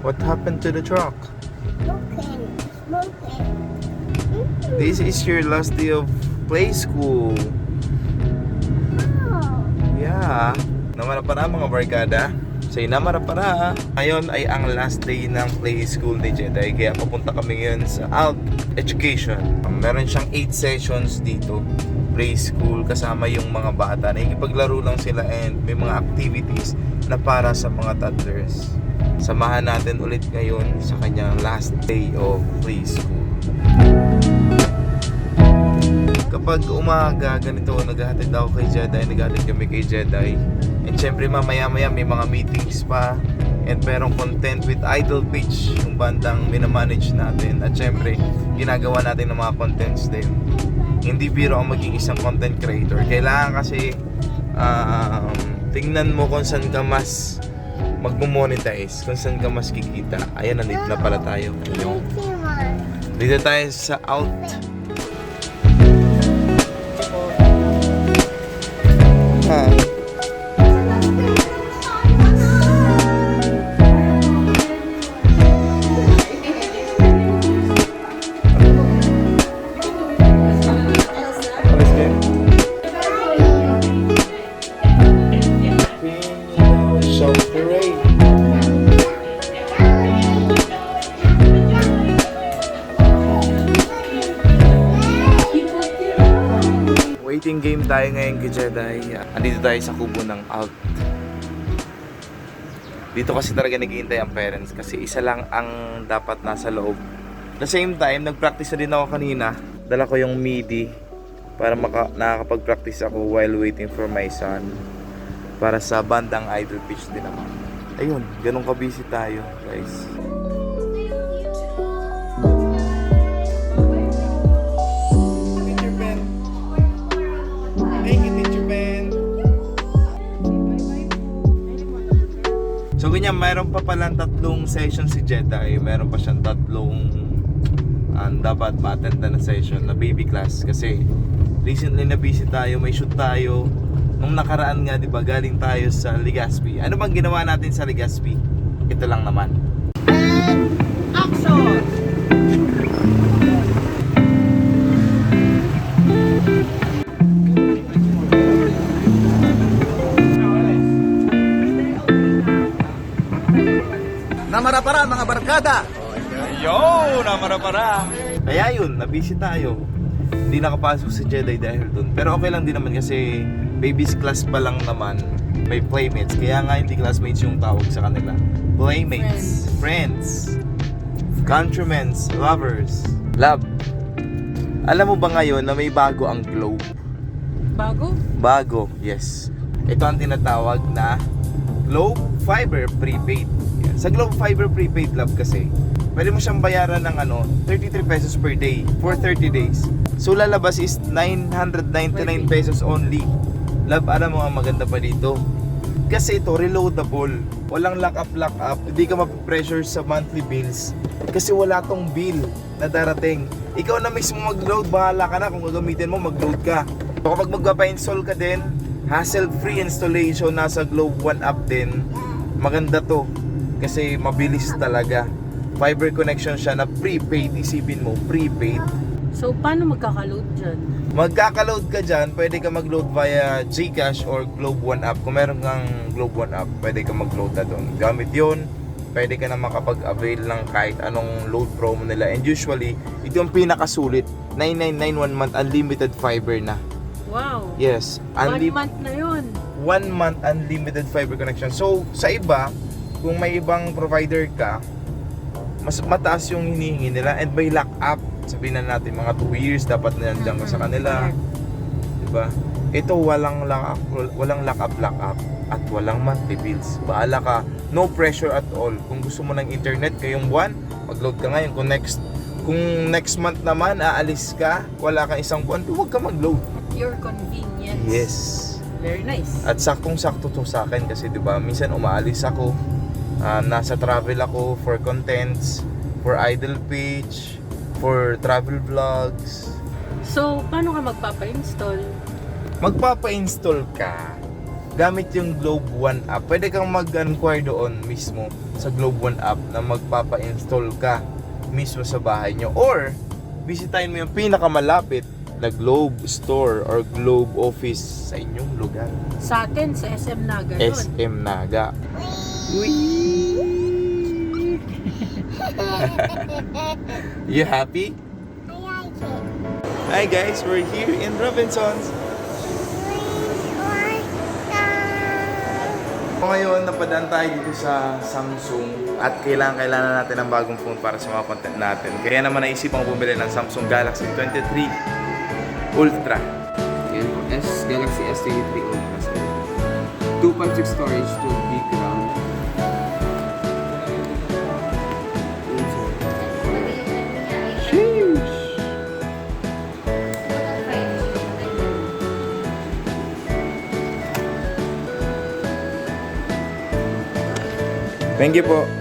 What happened to the truck? Smoking. Smoking. This is your last day of play school. Oh. Yeah. Namara para mga barkada. Say namara para. Ngayon ay ang last day ng play school ni Jedi. Kaya papunta kami ngayon sa Alt Education. Meron siyang 8 sessions dito. Play school kasama yung mga bata. Nakikipaglaro lang sila and may mga activities na para sa mga toddlers. Samahan natin ulit ngayon sa kanyang last day of play school. Kapag umaga, ganito, naghahatid ako kay Jedi, naghahatid kami kay Jedi. And syempre mamaya-maya may mga meetings pa and merong content with Idol Beach yung bandang minamanage natin. At syempre, ginagawa natin ng mga contents din. Hindi biro ang maging isang content creator. Kailangan kasi um, tingnan mo kung saan ka mas magmo-monetize, kung saan ka mas kikita. Ayan, nandito na pala tayo. Twenty-one. dito tayo sa out tayo ngayon kay Jedi. Andito tayo sa kubo ng Alt. Dito kasi talaga naghihintay ang parents kasi isa lang ang dapat nasa loob. The same time, nag-practice na din ako kanina. Dala ko yung MIDI para maka nakakapag-practice ako while waiting for my son para sa bandang idol pitch din naman. Ayun, ganun ka-busy tayo, guys. Mayroon pa palang tatlong session si Jedi. Mayroon pa siyang tatlong ang dapat ma-attend na session na baby class kasi recently na busy tayo, may shoot tayo. Nung nakaraan nga, 'di ba, galing tayo sa Legazpi. Ano bang ginawa natin sa Legazpi? Ito lang naman. Action! Namara para mga barkada! Yo, namara para. Kaya yun, nabisi tayo. Hindi nakapasok si Jedi dahil dun. Pero okay lang din naman kasi baby's class pa lang naman. May playmates. Kaya nga hindi classmates yung tawag sa kanila. Playmates, friends, countrymen, lovers. Love. Alam mo ba ngayon na may bago ang Globe? Bago? Bago, yes. Ito ang tinatawag na Globe Fiber Prepaid. Sa Globe Fiber Prepaid Love kasi, pwede mo siyang bayaran ng ano, 33 pesos per day for 30 days. So lalabas is 999 pesos only. Love, alam mo ang maganda pa dito. Kasi ito, reloadable. Walang lock up, lock up. Hindi ka mapipressure sa monthly bills. Kasi wala tong bill na darating. Ikaw na mismo mag-load, bahala ka na kung gagamitin mo, mag-load ka. So kapag magpapa-install ka din, hassle-free installation nasa Globe One app din. Maganda to. Kasi mabilis talaga. Fiber connection siya na prepaid. Isipin mo, prepaid. So, paano magkakaload dyan? Magkaka-load ka dyan, pwede ka mag-load via Gcash or Globe One app. Kung meron kang Globe One app, pwede ka mag-load na doon. Gamit yon pwede ka na makapag-avail ng kahit anong load promo nila. And usually, ito yung pinakasulit. 9991 month unlimited fiber na. Wow! Yes. One unli- month na yun. one month unlimited fiber connection. So, sa iba, kung may ibang provider ka, mas mataas yung hinihingi nila and may lock up. Sabihin na natin mga 2 years dapat na nandiyan ka sa kanila. 'Di ba? Ito walang lock up, walang lock up, lock up at walang monthly bills. Bahala ka. No pressure at all. Kung gusto mo ng internet ngayong buwan, mag-load ka ngayon. Kung next kung next month naman aalis ka, wala kang isang buwan, huwag ka mag-load. Your convenience. Yes. Very nice. At saktong-sakto to sa akin kasi 'di ba, minsan umaalis ako, ah, nasa travel ako for contents, for idle page, for travel vlogs. So, paano ka magpapa-install? Magpapa-install ka gamit yung Globe One app. Pwede kang mag-inquire doon mismo sa Globe One app na magpapa-install ka mismo sa bahay nyo. Or, bisitahin mo yung pinakamalapit na Globe Store or Globe Office sa inyong lugar. Sa atin, sa SM Naga yun. SM Naga. You happy? I like it. Hi guys, we're here in Robinsons. Ngayon, napadaan tayo dito sa Samsung at kailangan kailangan natin ng bagong phone para sa mga content natin. Kaya naman naisip ang bumili ng Samsung Galaxy 23 Ultra. Yan po, S Galaxy S23 Ultra sir. 256 storage, 2 gig RAM. Thank you po.